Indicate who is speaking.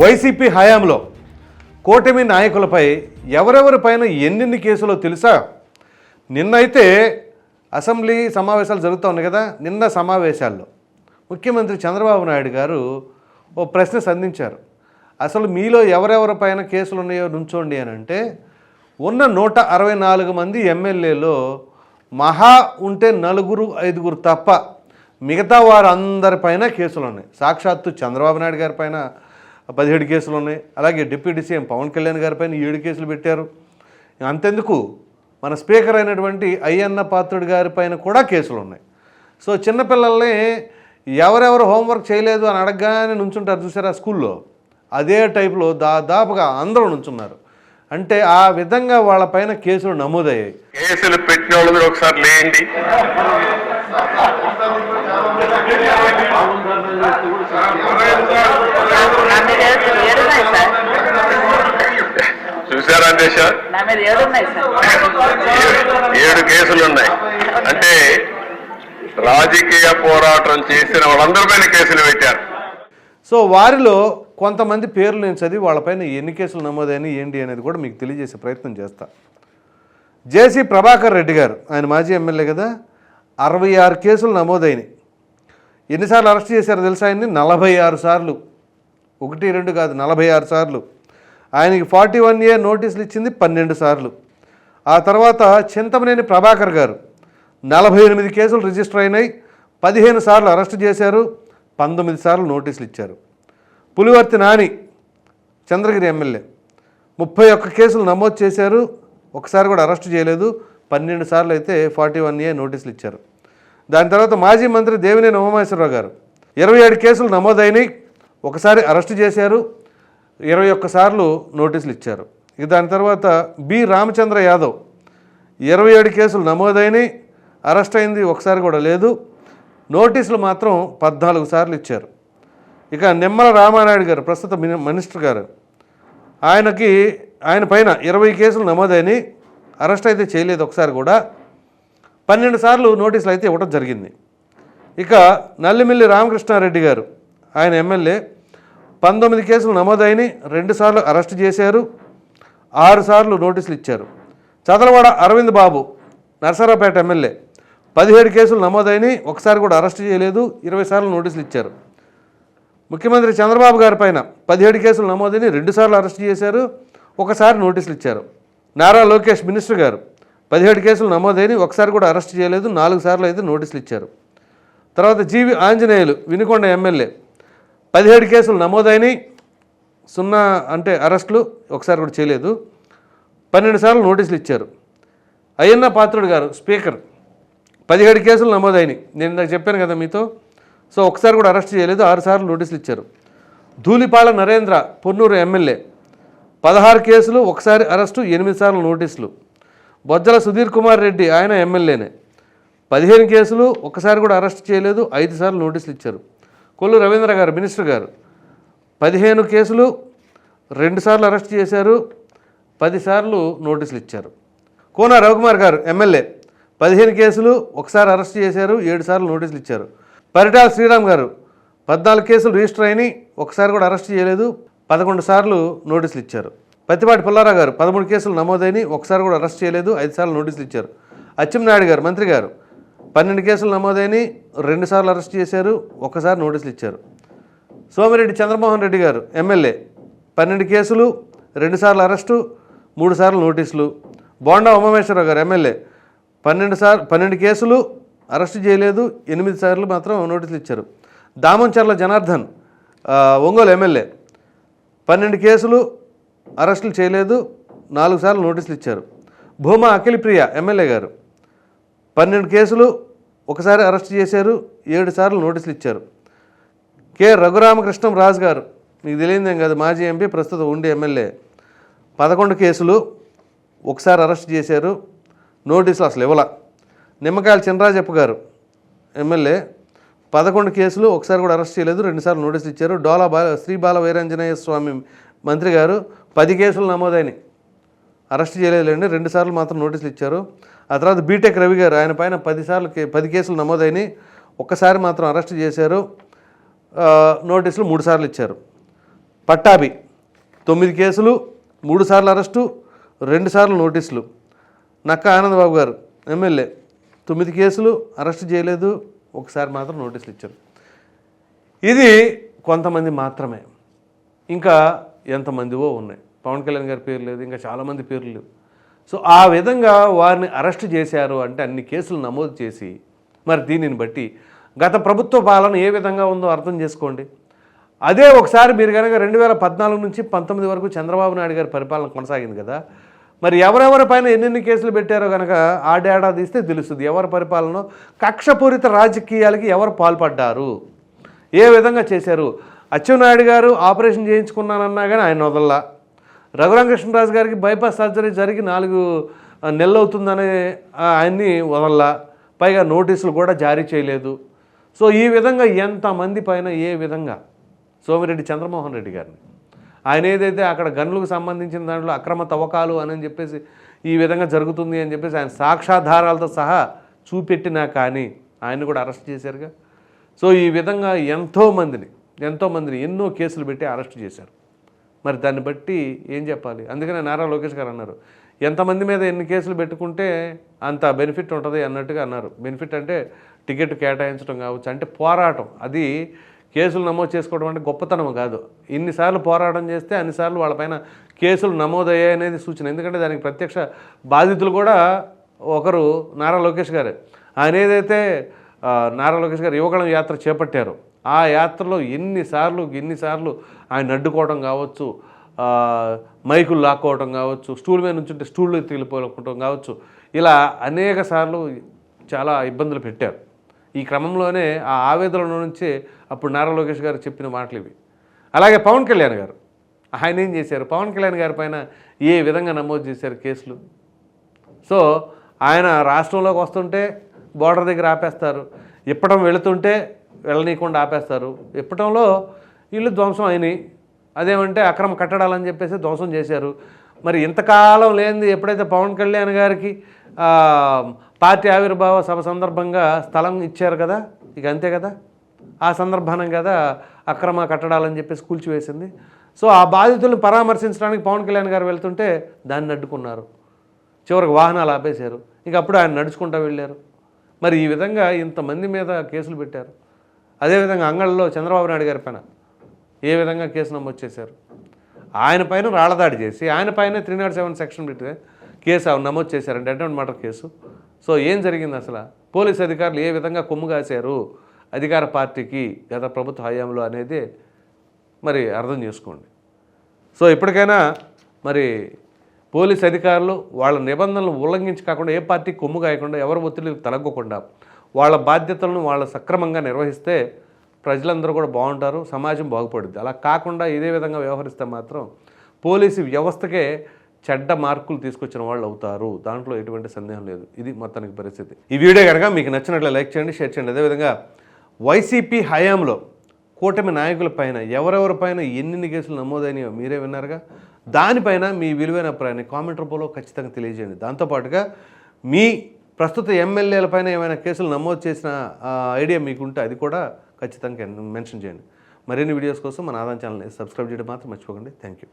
Speaker 1: YCP హయాంలో కూటమి నాయకులపై ఎవరెవరిపైన ఎన్నెన్ని కేసులో తెలుసా? నిన్నైతే అసెంబ్లీ సమావేశాలు జరుగుతూ ఉన్నాయి కదా నిన్న సమావేశాల్లో ముఖ్యమంత్రి చంద్రబాబు నాయుడు గారు ఓ ప్రశ్న సంధించారు. అసలు మీలో ఎవరెవరిపైన కేసులు ఉన్నాయో నుంచోండి అని అంటే ఉన్న నూట అరవై నాలుగు మంది ఎమ్మెల్యేలో మహా ఉంటే నలుగురు ఐదుగురు తప్ప మిగతా వారందరిపైన కేసులు ఉన్నాయి. సాక్షాత్తు చంద్రబాబు నాయుడు గారి పైన పదిహేడు కేసులు ఉన్నాయి. అలాగే డిప్యూటీ సీఎం పవన్ కళ్యాణ్ గారిపైన ఏడు కేసులు పెట్టారు. అంతెందుకు? మన స్పీకర్ అయినటువంటి అయ్యన్న పాత్రుడి గారి పైన కూడా కేసులు ఉన్నాయి. సో చిన్నపిల్లల్ని ఎవరెవరు హోంవర్క్ చేయలేదు అని అడగగానే నుంచుంటారు చూసారా స్కూల్లో? అదే టైప్లో దాదాపుగా అందరూ నుంచున్నారు. అంటే ఆ విధంగా వాళ్ళపైన కేసులు నమోదయ్యాయి.
Speaker 2: కేసులు పెట్టిన వాళ్ళు ఒకసారి లేండి. చూసారా
Speaker 3: సార్?
Speaker 2: ఏడు కేసులు ఉన్నాయి. అంటే రాజకీయ పోరాటం చేసిన వాళ్ళందరిపైన కేసులు పెట్టారు.
Speaker 1: సో వారిలో కొంతమంది పేర్లు నేను చదివి వాళ్ళపైన ఎన్ని కేసులు నమోదైనాయి ఏంటి అనేది కూడా మీకు తెలియజేసే ప్రయత్నం చేస్తా. జేసీ ప్రభాకర్ రెడ్డి గారు ఆయన మాజీ ఎమ్మెల్యే కదా అరవై ఆరు కేసులు నమోదైనాయి. ఎన్నిసార్లు అరెస్ట్ చేశారో తెలుసా ఆయన్ని? నలభై ఆరు సార్లు. ఒకటి రెండు కాదు నలభై ఆరు సార్లు. ఆయనకి ఫార్టీ వన్ ఇయర్ నోటీసులు ఇచ్చింది పన్నెండు సార్లు. ఆ తర్వాత చింతమనేని ప్రభాకర్ గారు నలభై ఎనిమిది కేసులు రిజిస్టర్ అయినాయి. పదిహేను సార్లు అరెస్ట్ చేశారు. పంతొమ్మిది సార్లు నోటీసులు ఇచ్చారు. పులివర్తి నాని చంద్రగిరి ఎమ్మెల్యే ముప్పై ఒక్క కేసులు నమోదు చేశారు. ఒకసారి కూడా అరెస్ట్ చేయలేదు. పన్నెండు సార్లు అయితే ఫార్టీ వన్ ఏ నోటీసులు ఇచ్చారు. దాని తర్వాత మాజీ మంత్రి దేవినేని ఉమామేశ్వరరావు గారు. ఇరవై ఏడు కేసులు నమోదైనాయి. ఒకసారి అరెస్ట్ చేశారు. ఇరవై ఒక్క సార్లు నోటీసులు ఇచ్చారు. ఇక దాని తర్వాత బి రామచంద్ర యాదవ్. ఇరవై ఏడు కేసులు నమోదైనాయి. అరెస్ట్ అయింది. ఒకసారి కూడా లేదు. నోటీసులు మాత్రం పద్నాలుగు సార్లు ఇచ్చారు. ఇక నిమ్మల రామానాయుడు గారు ప్రస్తుత మినిస్టర్ గారు. ఆయనకి ఆయన పైన ఇరవై కేసులు నమోదైనవి అరెస్ట్ అయితే చేయలేదు. ఒకసారి కూడా పన్నెండు సార్లు నోటీసులు అయితే ఇవ్వడం జరిగింది. ఇక నల్లిమిల్లి రామకృష్ణారెడ్డి గారు ఆయన ఎమ్మెల్యే పంతొమ్మిది కేసులు నమోదైనవి రెండు సార్లు అరెస్ట్ చేశారు ఆరు సార్లు నోటీసులు ఇచ్చారు. చదలవాడ అరవింద్ బాబు నరసరావుపేట ఎమ్మెల్యే పదిహేడు కేసులు నమోదైనవి ఒకసారి కూడా అరెస్ట్ చేయలేదు ఇరవై సార్లు నోటీసులు ఇచ్చారు. ముఖ్యమంత్రి చంద్రబాబు గారి పైన పదిహేడు కేసులు నమోదని రెండుసార్లు అరెస్ట్ చేశారు ఒకసారి నోటీసులు ఇచ్చారు. నారా లోకేష్ మినిస్టర్ గారు పదిహేడు కేసులు నమోదైన ఒకసారి కూడా అరెస్ట్ చేయలేదు నాలుగు సార్లు అయితే నోటీసులు ఇచ్చారు. తర్వాత జీవి ఆంజనేయులు వినుకొండ ఎమ్మెల్యే. పదిహేడు కేసులు నమోదైనవి సున్నా అంటే అరెస్టులు ఒకసారి కూడా చేయలేదు పన్నెండు సార్లు నోటీసులు ఇచ్చారు. అయ్యన్న పాత్రుడు గారు స్పీకర్ పదిహేడు కేసులు నమోదైనవి. నేను ఇందాక చెప్పాను కదా మీతో సో ఒకసారి కూడా అరెస్ట్ చేయలేదు ఆరు సార్లు నోటీసులు ఇచ్చారు. ధూళిపాల నరేంద్ర పొన్నూరు ఎమ్మెల్యే. పదహారు కేసులు ఒకసారి అరెస్టు ఎనిమిది సార్లు నోటీసులు. బొజ్జల సుధీర్ కుమార్ రెడ్డి ఆయన ఎమ్మెల్యేనే. పదిహేను కేసులు ఒకసారి కూడా అరెస్ట్ చేయలేదు ఐదు సార్లు నోటీసులు ఇచ్చారు. కొల్లు రవీంద్ర గారు మినిస్టర్ గారు. పదిహేను కేసులు రెండుసార్లు అరెస్ట్ చేశారు పదిసార్లు నోటీసులు ఇచ్చారు. కోన రవికుమార్ గారు ఎమ్మెల్యే. పదిహేను కేసులు ఒకసారి అరెస్ట్ చేశారు ఏడు సార్లు నోటీసులు ఇచ్చారు. పరిటాల శ్రీరామ్ గారు పద్నాలుగు కేసులు రిజిస్టర్ అయినాయి ఒకసారి కూడా అరెస్ట్ చేయలేదు పదకొండు సార్లు నోటీసులు ఇచ్చారు. పత్తిపాటి పుల్లారావు గారు పదమూడు కేసులు నమోదైనవి ఒకసారి కూడా అరెస్ట్ చేయలేదు ఐదు సార్లు నోటీసులు ఇచ్చారు. అచ్చెంనాయుడు గారు మంత్రి గారు పన్నెండు కేసులు నమోదైనవి రెండు సార్లు అరెస్ట్ చేశారు ఒక్కసారి నోటీసులు ఇచ్చారు. సోమిరెడ్డి చంద్రమోహన్ రెడ్డి గారు ఎమ్మెల్యే పన్నెండు కేసులు రెండుసార్లు అరెస్టు మూడు సార్లు నోటీసులు. బోండా ఉమామేశ్వరరావు గారు ఎమ్మెల్యే పన్నెండు సార్లు పన్నెండు కేసులు అరెస్ట్ చేయలేదు ఎనిమిది సార్లు మాత్రం నోటీసులు ఇచ్చారు. దామంచర్ల జనార్దన్ ఒంగోలు ఎమ్మెల్యే పన్నెండు కేసులు అరెస్టులు చేయలేదు. నాలుగు సార్లు నోటీసులు ఇచ్చారు. భూమా అఖిలప్రియ ఎమ్మెల్యే గారు. పన్నెండు కేసులు ఒకసారి అరెస్ట్ చేశారు. ఏడు సార్లు నోటీసులు ఇచ్చారు. కె. రఘురామకృష్ణం రాజు గారు. మీకు తెలియదేం కాదు. మాజీ ఎంపీ ప్రస్తుతం ఉండి ఎమ్మెల్యే. పదకొండు కేసులు ఒకసారి అరెస్ట్ చేశారు. నోటీసులు అసలు ఇవ్వల. నిమ్మకాయల చినరాజప్ప గారు ఎమ్మెల్యే. పదకొండు కేసులు ఒకసారి కూడా అరెస్ట్ చేయలేదు. రెండుసార్లు నోటీసులు ఇచ్చారు. డోలా బాల శ్రీ బాల వీరాంజనేయ స్వామి మంత్రి గారు. పది కేసులు నమోదైనవి అరెస్ట్ చేయలేదులేండి. రెండు సార్లు మాత్రం నోటీసులు ఇచ్చారు. ఆ తర్వాత బీటెక్ రవి గారు ఆయన పైన పదిసార్లు పది కేసులు నమోదైనవి ఒక్కసారి మాత్రం అరెస్ట్ చేశారు. నోటీసులు మూడు సార్లు ఇచ్చారు. పట్టాభి తొమ్మిది కేసులు మూడు సార్లు అరెస్టు రెండు సార్లు నోటీసులు. నక్క ఆనందబాబు గారు ఎమ్మెల్యే తొమ్మిది కేసులు అరెస్ట్ చేయలేదు. ఒకసారి మాత్రం నోటీసులు ఇచ్చారు. ఇది కొంతమంది మాత్రమే. ఇంకా ఎంతమందివో ఉన్నాయి. పవన్ కళ్యాణ్ గారి పేరు లేదు ఇంకా చాలామంది పేర్లు లేవు. సో ఆ విధంగా వారిని అరెస్ట్ చేశారు అంటే అన్ని కేసులు నమోదు చేసి మరి దీనిని బట్టి గత ప్రభుత్వ పాలన ఏ విధంగా ఉందో అర్థం చేసుకోండి. అదే ఒకసారి మీరు కనుక రెండు వేల పద్నాలుగు నుంచి పంతొమ్మిది వరకు చంద్రబాబు నాయుడు గారి పరిపాలన కొనసాగింది కదా మరి ఎవరెవరి పైన ఎన్నెన్ని కేసులు పెట్టారో కనుక ఆ డేటా తీస్తే తెలుస్తుంది. ఎవరి పరిపాలన కక్షపూరిత రాజకీయాలకి ఎవరు పాల్పడ్డారు ఏ విధంగా చేశారు అచ్చెన్నాయుడు గారు ఆపరేషన్ చేయించుకున్నానన్నా కానీ ఆయన వదల్లా. రఘురామకృష్ణరాజు గారికి బైపాస్ సర్జరీ జరిగి నాలుగు ఆ, నెలలు అవుతుందని ఆయన్ని వదల్లా. పైగా నోటీసులు కూడా జారీ చేయలేదు. సో ఈ విధంగా ఎంతమంది పైన ఏ విధంగా? సోమిరెడ్డి చంద్రమోహన్ రెడ్డి గారిని. ఆయన ఏదైతే అక్కడ గనులకు సంబంధించిన దాంట్లో అక్రమ తవ్వకాలు అని చెప్పేసి ఈ విధంగా జరుగుతుంది అని చెప్పేసి ఆయన సాక్ష్యాధారాలతో సహా చూపెట్టినా కానీ ఆయన్ని కూడా అరెస్ట్ చేశారుగా. సో ఈ విధంగా ఎంతోమందిని ఎంతోమందిని ఎన్నో కేసులు పెట్టి అరెస్ట్ చేశారు. మరి దాన్ని బట్టి ఏం చెప్పాలి? అందుకనే నారా లోకేష్ గారు అన్నారు ఎంతమంది మీద ఎన్ని కేసులు పెట్టుకుంటే అంత బెనిఫిట్ ఉంటుంది అన్నట్టుగా అన్నారు. బెనిఫిట్ అంటే టికెట్ కేటాయించడం కావచ్చు అంటే పోరాటం. అది కేసులు నమోదు చేసుకోవడం అంటే గొప్పతనం కాదు. ఇన్నిసార్లు పోరాటం చేస్తే అన్నిసార్లు వాళ్ళపైన కేసులు నమోదయ్యాయి అనేది సూచన. ఎందుకంటే దానికి ప్రత్యక్ష బాధితులు కూడా ఒకరు నారా లోకేష్ గారే. ఆయన ఏదైతే నారా లోకేష్ గారు యువకళం యాత్ర చేపట్టారు ఆ యాత్రలో ఎన్నిసార్లు ఎన్నిసార్లు ఆయన అడ్డుకోవడం కావచ్చు మైకులు లాక్కోవడం కావచ్చు స్టూల్ మీద నుంచి స్టూళ్ళు తిరిగిపోవడం కావచ్చు ఇలా అనేక సార్లు చాలా ఇబ్బందులు పెట్టారు. ఈ క్రమంలోనే ఆ ఆవేదన నుంచి అప్పుడు నారా లోకేష్ గారు చెప్పిన మాటలు ఇవి. అలాగే పవన్ కళ్యాణ్ గారు ఆయన ఏం చేశారు? పవన్ కళ్యాణ్ గారి పైన ఏ విధంగా నమోదు చేశారు కేసులు? సో ఆయన రాష్ట్రంలోకి వస్తుంటే బోర్డర్ దగ్గర ఆపేస్తారు. ఇప్పటం వెళుతుంటే వెళ్ళనీయకుండా ఆపేస్తారు. ఇప్పటంలో ఇల్లు ధ్వంసం అయినాయి. అదేమంటే అక్రమ కట్టడాలని చెప్పేసి ధ్వంసం చేశారు. మరి ఇంతకాలం లేనిది ఎప్పుడైతే పవన్ కళ్యాణ్ గారికి పార్టీ ఆవిర్భావ సభ సందర్భంగా స్థలం ఇచ్చారు కదా ఇక అంతే కదా? ఆ సందర్భానం కదా అక్రమ కట్టడాలని చెప్పేసి కూల్చివేసింది. సో ఆ బాధితులను పరామర్శించడానికి పవన్ కళ్యాణ్ గారు వెళ్తుంటే దాన్ని అడ్డుకున్నారు చివరికి వాహనాలు ఆపేశారు. ఇంక అప్పుడు ఆయన నడుచుకుంటూ వెళ్ళారు. మరి ఈ విధంగా ఇంతమంది మీద కేసులు పెట్టారు. అదేవిధంగా అంగళ్ళలో చంద్రబాబు నాయుడు గారి పైన ఏ విధంగా కేసు నమోదు చేశారు? ఆయన పైన రాళ్ళదాడి చేసి ఆయన పైన త్రీ నాట్ సెవెన్ సెక్షన్ పెట్టి కేసు నమోదు చేశారంటే అటెంప్ట్ మర్డర్ కేసు. సో ఏం జరిగింది అసలు? పోలీస్ అధికారులు ఏ విధంగా కొమ్ము కాశారు? అధికార పార్టీకి గత ప్రభుత్వ హయాంలో అనేది మరి అర్థం చేసుకోండి. సో ఇప్పటికైనా మరి పోలీస్ అధికారులు వాళ్ళ నిబంధనలు ఉల్లంఘించి కాకుండా ఏ పార్టీ కొమ్ము కాయకుండా ఎవరి ఒత్తిడి తలగ్గకుండా వాళ్ళ బాధ్యతలను వాళ్ళ సక్రమంగా నిర్వహిస్తే ప్రజలందరూ కూడా బాగుంటారు సమాజం బాగుపడుద్ది. అలా కాకుండా ఇదే విధంగా వ్యవహరిస్తే మాత్రం పోలీసు వ్యవస్థకే చెడ్డ మార్కులు తీసుకొచ్చిన వాళ్ళు అవుతారు. దాంట్లో ఎటువంటి సందేహం లేదు. ఇది మొత్తానికి పరిస్థితి. ఈ వీడియో కనుక మీకు నచ్చినట్లు లైక్ చేయండి షేర్ చేయండి. అదేవిధంగా వైసీపీ హయాంలో కూటమి నాయకుల పైన ఎవరెవరి పైన ఎన్ని కేసులు నమోదైనయో మీరే విన్నారుగా? దానిపైన మీ విలువైన అభిప్రాయాన్ని కామెంట్ రూపంలో ఖచ్చితంగా తెలియజేయండి. దాంతోపాటుగా మీ ప్రస్తుత ఎమ్మెల్యేల పైన ఏమైనా కేసులు నమోదు చేసిన ఐడియా మీకుంటే అది కూడా ఖచ్చితంగా మెన్షన్ చేయండి. మరిన్ని వీడియోస్ కోసం మన ఆదాయం ఛానల్ని సబ్స్క్రైబ్ చేయడం మాత్రం మర్చిపోకండి. Thank you